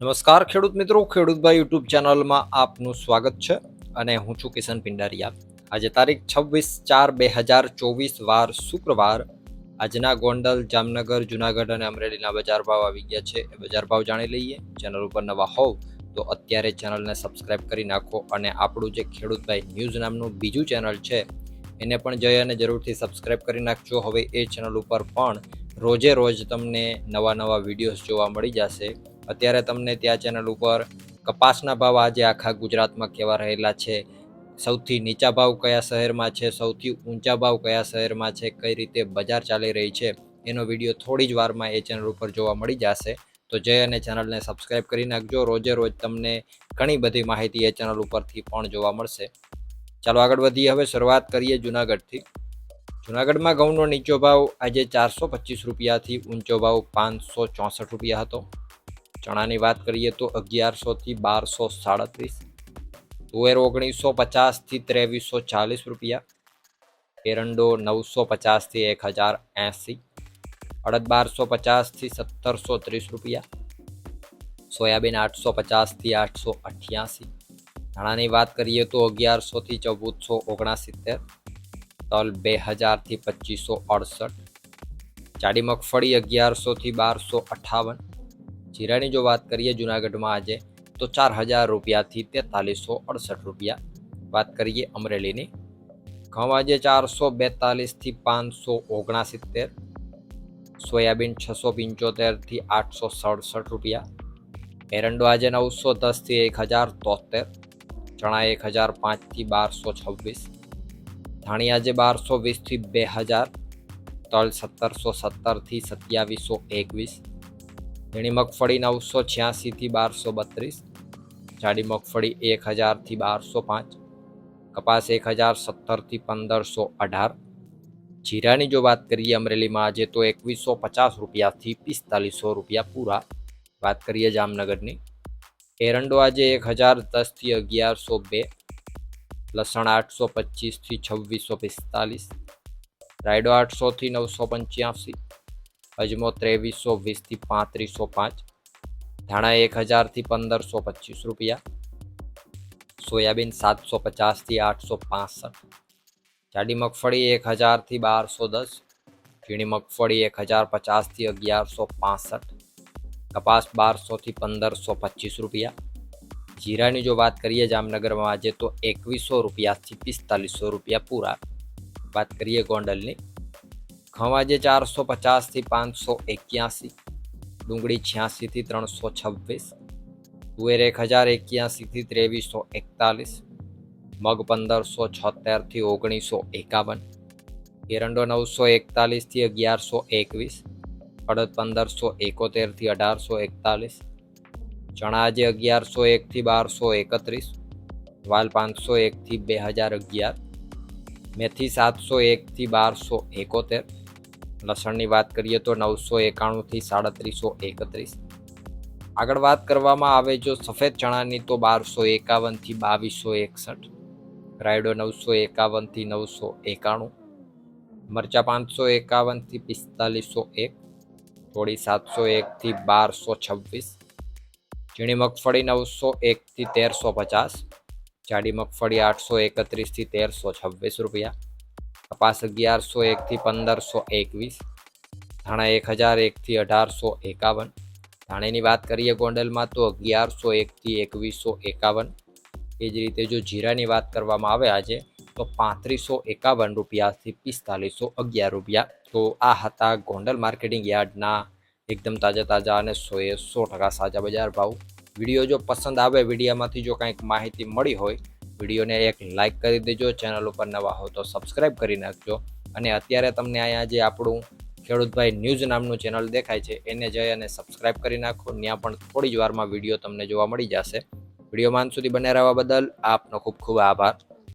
નમસ્કાર, ખેડૂત મિત્રો. ખેડૂતભાઈ યુટ્યુબ ચેનલમાં આપનું સ્વાગત છે અને હું છું કિશન પિંડારિયા. આજે તારીખ છવ્વીસ ચાર બે હજાર ચોવીસ, વાર શુક્રવાર. આજના ગોંડલ, જામનગર, જુનાગઢ અને અમરેલીના બજાર ભાવ આવી ગયા છે. એ બજાર ભાવ જાણી લઈએ. ચેનલ ઉપર નવા હોવ તો અત્યારે ચેનલને સબસ્ક્રાઇબ કરી નાખો અને આપણું જે ખેડૂતભાઈ ન્યૂઝ નામનું બીજું ચેનલ છે, એને પણ જઈ અને જરૂરથી સબસ્ક્રાઇબ કરી નાખજો. હવે એ ચેનલ ઉપર પણ રોજે રોજ તમને નવા નવા વિડીયોઝ જોવા મળી જશે. અત્યારે તમને ત્યાં ચેનલ ઉપર કપાસના ભાવ આજે આખા ગુજરાતમાં કેવા રહેલા છે? સૌથી નીચા ભાવ કયા શહેરમાં છે? સૌથી ઊંચા ભાવ કયા શહેરમાં છે? કઈ રીતે બજાર ચાલી રહી છે? એનો વીડિયો થોડી જ વારમાં એ ચેનલ ઉપર જોવા મળી જશે. તો જય અને ચેનલને સબસ્ક્રાઇબ કરી નાખજો. રોજે રોજ તમને ઘણી બધી માહિતી એ ચેનલ ઉપરથી પણ જોવા મળશે. ચાલો આગળ વધીએ. હવે શરૂઆત કરીએ જુનાગઢથી. જુનાગઢમાં ઘઉંનો નીચો ભાવ આજે ચારસો પચીસ રૂપિયાથી ઊંચો ભાવ પાંચસો ચોસઠ રૂપિયા હતો. ચણાની વાત કરીએ તો અગિયારસોથી બારસો સાડત્રીસ, તુવેર ઓગણીસો પચાસથી ત્રેવીસો ચાલીસ રૂપિયા, એરંડો નવસો પચાસથી એક હજાર એંસી, અડદ બારસો પચાસથી સત્તરસો ત્રીસ રૂપિયા, સોયાબીન આઠસો પચાસથી આઠસો અઠ્યાસી. ધાણાની વાત કરીએ તો અગિયારસોથી ચૌદસો ઓગણસિત્તેર, તલ બે હજારથી પચીસો અડસઠ, જાડી મગફળી અગિયારસોથી બારસો અઠાવન જીરાની જો વાત કરીએ જુનાગઢમાં આજે, તો ચાર હજાર રૂપિયાથી તેતાલીસો અડસઠ રૂપિયા. વાત કરીએ અમરેલીની, ઘઉં આજે ચારસો બેતાલીસથી પાંચસો ઓગણસિત્તેર, સોયાબીન છસો પંચોતેરથી આઠસો સડસઠ રૂપિયા, એરંડો આજે નવસો દસથી એક હજાર તોતેર ચણા એક હજાર પાંચથી બારસો છવ્વીસ, ધાણી આજે બારસો વીસથી બે હજાર, તલ સત્તરસો સત્તરથી સત્યાવીસો એકવીસ ઝીણી મગફળી નવસો છ્યાસીથી બારસો બત્રીસ, જાડી મગફળી એક હજારથી બારસો પાંચ, કપાસ એક હજાર સત્તરથી પંદરસો અઢાર. જીરાની જો વાત કરીએ અમરેલીમાં, આજે તો એકવીસો પચાસ રૂપિયાથી પિસ્તાલીસો રૂપિયા પૂરા. વાત કરીએ જામનગરની, એરંડો આજે એક હજાર દસથી અગિયારસો બે, લસણ આઠસો પચીસથી છવ્વીસો પિસ્તાલીસ, રાયડો આઠસોથી નવસો પંચ્યાસી અજમો ત્રેવીસો વીસથી પાંત્રીસો પાંચ, ધાણા એક હજારથી પંદરસો પચીસ રૂપિયા, સોયાબીન સાતસો પચાસથી આઠસો પાસઠ, જાડી મગફળી એક હજારથી બારસો દસ, ઝીણી મગફળી એક હજાર પચાસથી અગિયારસો પાસઠ, કપાસ બારસોથી પંદરસો પચીસ રૂપિયા, જીરાની જો વાત કરીએ જામનગરમાં આજે તો એકવીસો રૂપિયાથી પિસ્તાલીસો રૂપિયા પૂરા, વાત કરીએ ગોંડલની આજે ચારસો પચાસથી પાંચસો એક્યાસી ડુંગળી છ્યાસીથી ત્રણસો છવ્વીસ તુવેર એક હજાર એક્યાસીથી ત્રેવીસો એકતાલીસ મગ પંદરસો છોતેરથી ઓગણીસો એકાવન એરંડો નવસો એકતાલીસથી અગિયારસો એકવીસ અડદ પંદરસો એકોતેરથી અઢારસો એકતાલીસ ચણા આજે અગિયારસો એકથી બારસો એકત્રીસ વાલ પાંચસો એકથી બે હજાર અગિયાર, મેથી સાતસો એકથી બારસો એકોતેર લસણની વાત કરીએ તો નવસો એકાણુંથી સાડત્રીસો એકત્રીસ. આગળ વાત કરવામાં આવે જો સફેદ ચણાની તો બારસો એકાવનથી બાવીસો એકસઠ. રાયડો નવસો એકાવનથી નવસો એકાણું. મરચા પાંચસો એકાવનથી પિસ્તાલીસો એક. થોડી સાતસો એકથી બારસો છવ્વીસ. ઝીણી મગફળી નવસો એકથી તેરસો પચાસ. જાડી મગફળી આઠસો એકત્રીસથી તેરસો છવ્વીસ રૂપિયા. કપાસ અગિયારસો એકથી પંદરસો એકવીસ, ધાણા એક હજાર એકથી અઢારસો એકાવન. ધાણીની વાત કરીએ ગોંડલમાં તો અગિયારસો એકથી એકવીસો એકાવન. એ જ રીતે જો જીરાની વાત કરવામાં આવે આજે, તો પાંત્રીસો એકાવન રૂપિયાથી પિસ્તાલીસો અગિયાર રૂપિયા. તો આ હતા ગોંડલ માર્કેટિંગ યાર્ડના એકદમ તાજા તાજા અને સોએ સો ટકા સાજા બજાર ભાવ. વીડિયો જો પસંદ આવે વિડીયામાંથી જો કંઈક માહિતી મળી હોય વિડીયોને એક લાઇક કરી દેજો, ચેનલ ઉપર નવા હો તો સબસ્ક્રાઈબ કરી નાખજો. અને અત્યારે તમને અહીંયા જે આપણું ખેડૂતભાઈ ન્યૂઝ નામનું ચેનલ દેખાય છે, એને જઈ અને સબસ્ક્રાઈબ કરી નાખો ત્યાં પણ થોડી જ વારમાં વીડિયો તમને જોવા મળી જશે. વિડીયોમાં માન સુધી બને રહેવા બદલ આપનો ખૂબ ખૂબ આભાર.